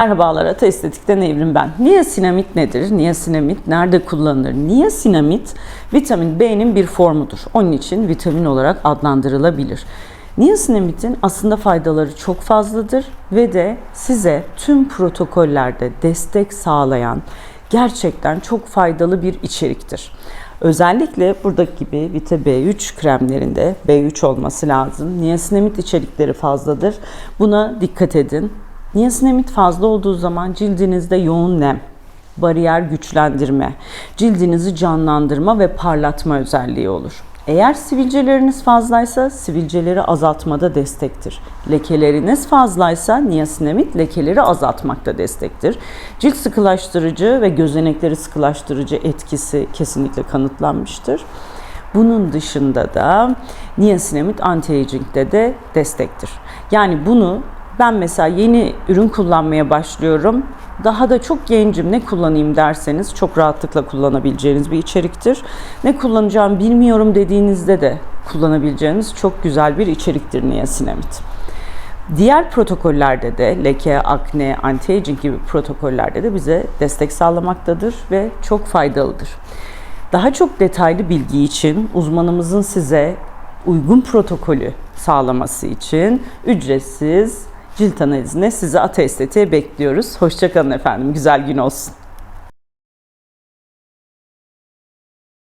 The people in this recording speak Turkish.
Merhabalar, Ata Estetik'ten Evrim ben. Niasinamid nedir? Niasinamid nerede kullanılır? Niasinamid vitamin B'nin bir formudur. Onun için vitamin olarak adlandırılabilir. Niasinamidin aslında faydaları çok fazladır ve de size tüm protokollerde destek sağlayan gerçekten çok faydalı bir içeriktir. Özellikle buradaki gibi Vita B3 kremlerinde B3 olması lazım. Niasinamid içerikleri fazladır. Buna dikkat edin. Niasinamid fazla olduğu zaman cildinizde yoğun nem, bariyer güçlendirme, cildinizi canlandırma ve parlatma özelliği olur. Eğer sivilceleriniz fazlaysa sivilceleri azaltmada destektir. Lekeleriniz fazlaysa niasinamid lekeleri azaltmakta destektir. Cilt sıkılaştırıcı ve gözenekleri sıkılaştırıcı etkisi kesinlikle kanıtlanmıştır. Bunun dışında da niasinamid anti-aging'de de destektir. Yani bunu ben mesela yeni ürün kullanmaya başlıyorum. Daha da çok gencim ne kullanayım derseniz çok rahatlıkla kullanabileceğiniz bir içeriktir. Ne kullanacağım bilmiyorum dediğinizde de kullanabileceğiniz çok güzel bir içeriktir niasinamid. Diğer protokollerde de leke, akne, anti-aging gibi protokollerde de bize destek sağlamaktadır ve çok faydalıdır. Daha çok detaylı bilgi için uzmanımızın size uygun protokolü sağlaması için ücretsiz cilt analizine sizi Ata Estetik'e bekliyoruz. Hoşçakalın efendim. Güzel gün olsun.